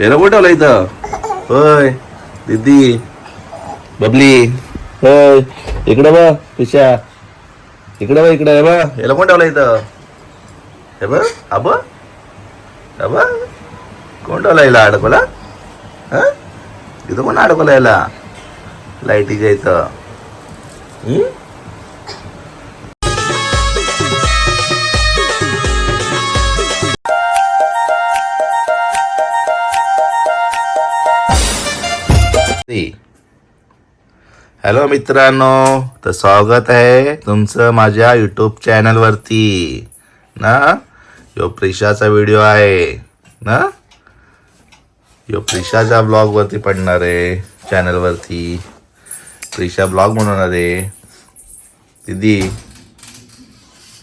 याला कुठं ठेवलं इथं. होय दीदी. बबली. होय इकडं बघ पिशा. इकडं बघ इकडं बघ. याला कोण ठेवलं इथं. हे बघ आब. आबा. कोण ठेवला याला अडकवला. हा? इथं कोण अडकवला याला? लाईटीच्या इथं. हॅलो मित्रांनो तर स्वागत आहे तुमचं माझ्या यूट्यूब चॅनलवरती ना? यो प्रिशाचा व्हिडिओ आहे. ना? यो प्रिशाच्या ब्लॉगवरती पडणार आहे चॅनलवरती प्रिशा ब्लॉग बनवणार आहे दीदी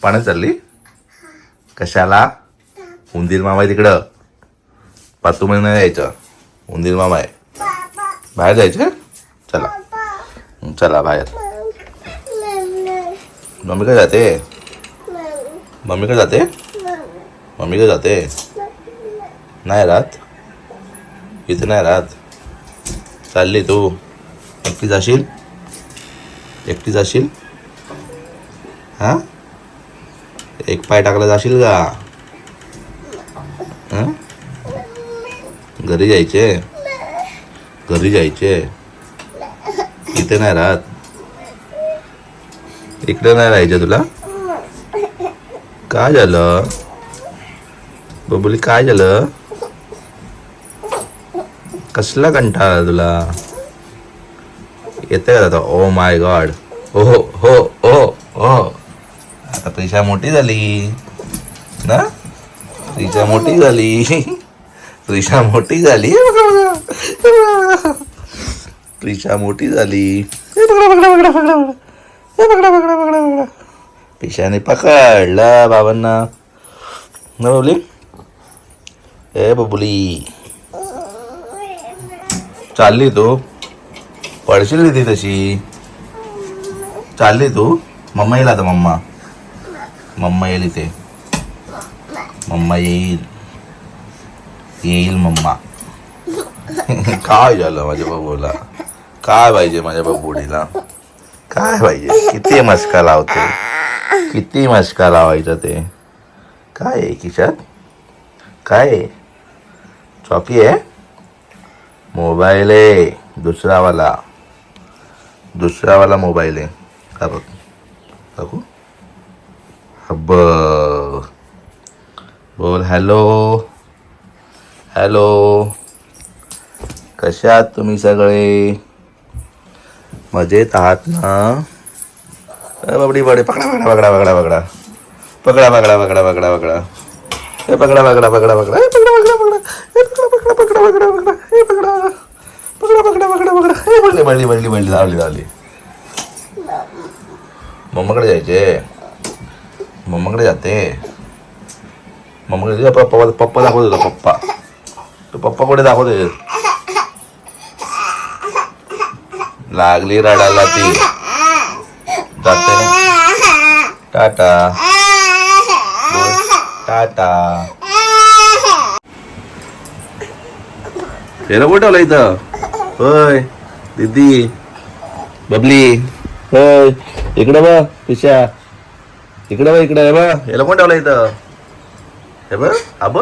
पाण्यात चालली? कशाला? उंदीर मामा आहे तिकडं. पातू महिना यायचं. उंदीर मामा आहे. बाहेर जायचं? चला. चला बाहेर. मम्मी काय जाते? मम्मी काय जाते? मम्मी काय जाते? नाही राहत. इथे नाही राहत. चालली तू. एकटी जाशील? एकटी जाशील? हां? एक पाय टाकला जाशील का? हां? घरी जायचे? घरी जायचे? इथे नाही राहत. इकडे नाही राहायचं तुला? काय झालं? बबुली काय झालं? कसला कंटाळा तुला? येते का आता? ओ माय गॉड ओ हो ओ हो आता प्रिशा मोठी झाली. ना? प्रिशा मोठी झाली. प्रिशा मोठी झाली. प्रिशा मोठी झाली. हे पकडा पकडा पकडा पकडा पकडा. हे पकडा पकडा पकडा पकडा. पिशाने पकडला बाबांना. ना बबली? ए बबुली. चालली तू. पडशील ती तशी. चालली तू. मम्मा येईल आता मम्मा. मम्मा येईल इथे. मम्मा येईल. येईल मम्मा. काय झालं माझ्या बाबूला? काय पाहिजे माझ्या बाबुडीला? काय पाहिजे? किती मस्का लावते? किती मस्का लावायचं ते? काय आहे किशात? काय आहे? चॉकी आहे? मोबाईल आहे. दुसरावाला दुसरावाला मोबाईल आहे. हा बघ. बघू. बोल हॅलो. हॅलो. कशा आहात तुम्ही सगळे? मजेत आहात ना बाबडी बडे पकडा पकडा पकडा पकडा पकडा पकडा पकडा पकडा पकडा पकडा हे पकडा पकडा पकडा पकडा हे पकडा पकडा पकडा हे पकडा पकडा पकडा पकडा पकडा हे पकडा पकडा पकडा पकडा पकडा हे म्हणली म्हणली म्हणली म्हणली धावली धावली मम्माकडे जायचे मम्माकडे जाते मम्माकडे पप्पा पप्पा दाखवत होता पप्पा तो पप्पा कुठे दाखवते लागली रडायला ती. जाते. ना टाटा. टाटा. याला कुठं ठेवलं इथं. होय दीदी. बबली. होय इकडं बा पिशा. इकडं बा इकडं. हे याला कोण ठेवलं इथं? हे बा आब.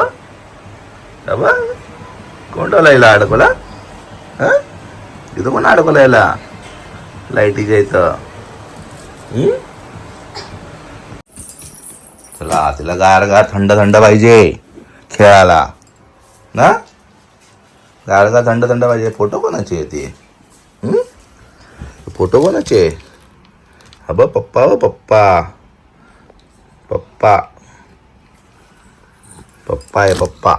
आब. कोण ठेवला याला अडकला? हा? इथं कोण अडकवलं याला लाईटीच्या इथं हम्म? चला तिला गार गार थंड थंड पाहिजे खेळायला ना गार गार थंड थंड पाहिजे फोटो कोणाचे आहे ते हम्म? फोटो कोणाचे हा बघ पप्पा व पप्पा पप्पा पप्पा आहे पप्पा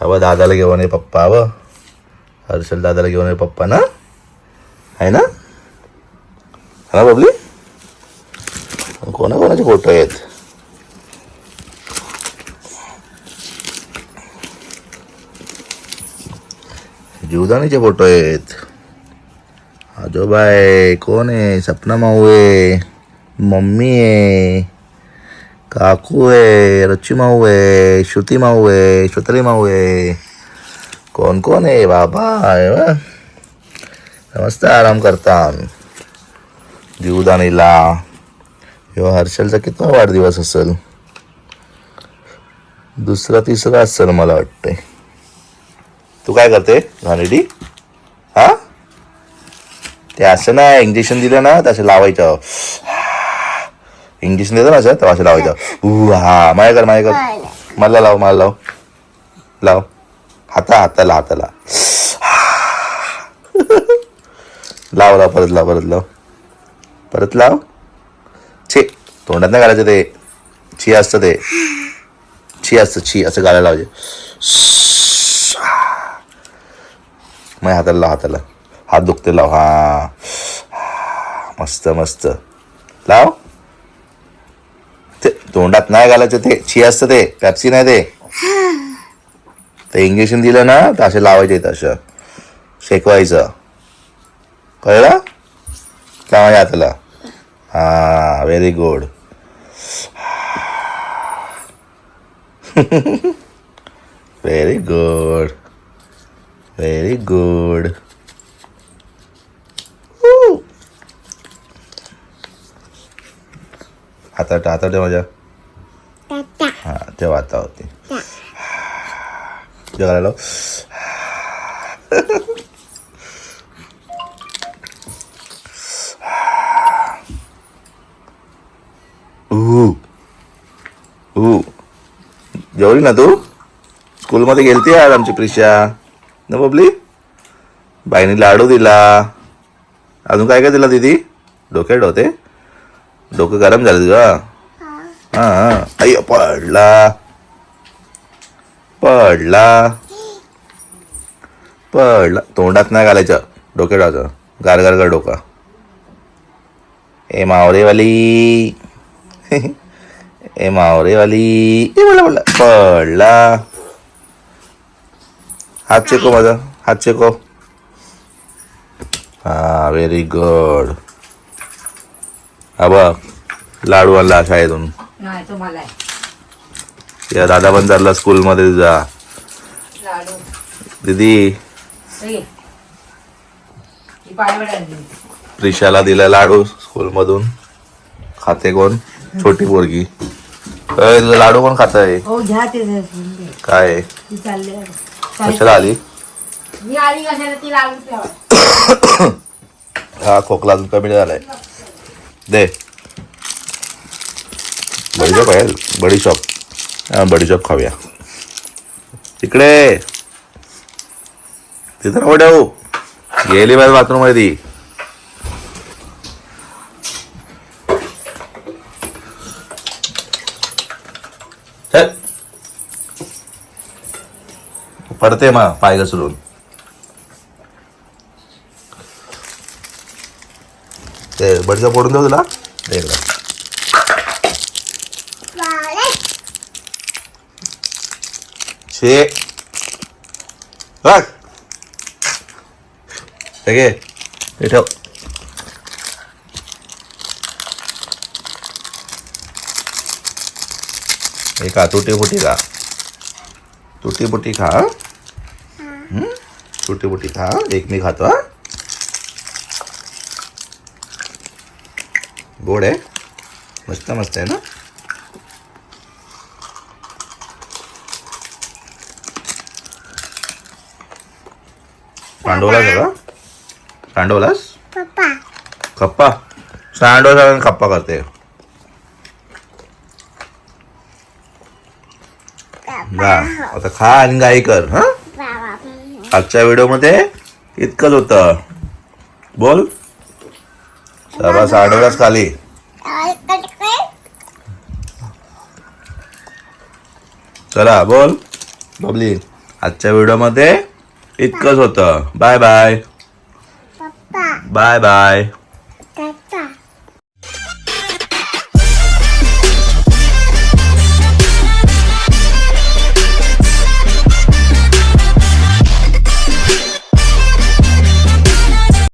हा बघ दादाला घेऊन ये पप्पा व हर्षल दादाला घेऊन ये पप्पा ना. आहे ना? हा ना बबली? कोणा कोणाचे फोटो आहेत? जीवदानीचे फोटो आहेत. आजोबा आहे कोण आहे? सपना माऊ आहे मम्मी आहे काकू आहे रच्ची माऊ आहे श्रुती माऊ आहे श्रुतली माऊ आहे. कोण कोण आहे बाबा. मस्त आराम करता जीवदानीला ह्यो हर्षलचा किती वाढदिवस असेल? दुसरा तिसरा असेल मला वाटतंय. तू काय करते घाणेडी हा? ते असं ना इंजेक्शन दिलं ना तसं लावायचं. इंजेक्शन देतं ना असं तेव्हा असं लावायचं. ऊ हा माय कर माय कर. मला लाव मला लाव. लाव. हाता हाताला हाताला. लाव लाव परत लाव परत लाव. परत लाव. छे तोंडात नाही घालायचं ते. छी असतं ते. छी असतं छी असं घालायला लावायचे. मग हाताला लाव हाताला. हात दुखते लाव. हा. मस्त मस्त. लाव. ते तोंडात नाही घालायचं ते. छी असतं ते. पॅप्सी नाही ते. ते इंजेक्शन दिलं ना तर असे लावायचे तसं. शेकवायचं. कळलं? लावायच्या हाताला? हा very good very good very good हातात हातात माझ्या. हा तेव्हा आता होती. जगाला लाव. ऊ ऊ जेवली ना तू स्कूलमध्ये गेलती आज आमची प्रिशा ना बबली बाईने लाडू दिला अजून काय काय दिला दीदी डोक्यात होते डोकं गरम झालं तुझं हा हा पडला पडला. पडला. तोंडात नाही घालायचं. डोक्याचं गार गार गार डोका. ए मावरेवाली. ए मावरेवाली. ए बोला बोला पडला. हात चेको माझा. हात चेको. हा व्हेरी गुड हा बघ. लाडू आणला शाळेतून. या दादा पण चालला स्कूलमध्ये जा. लाडू. दीदी. प्रिशाला दिला लाडू स्कूलमधून. खाते कोण? छोटी पोरगी. तुझा लाडू कोण खात आहे हो. काय? आहे? आहे. कशाला आली? हा खोकला अजून कमी झालाय. दे. बडीशॉप आहे. बडीशॉप बडीशॉप खाऊया. तिकडे तिथं नको ठेवू गेली बाहेर बाथरूममध्ये ती पडते मग पाय घसरून. ते बडीचा पडून देऊ तुला? एकदा इकडं. शे बघ हे घे हे ठेव हे का तुटी फुटी का? तुटी फुटी खा? हं? तुटी फुटी खा? एक मी खातो हा गोड आहे मस्त मस्त आहे ना? सांडवलास का सांडवलास खप्पा सांडवला खप्पा करते. आता खा आणि गाई कर हा? आजच्या व्हिडिओमध्ये इतकंच होतं. बोल. सर्व सांडवलाच खाली. चला बोल. बबली आजच्या व्हिडिओमध्ये इतकंच होतं. Bye bye bye bye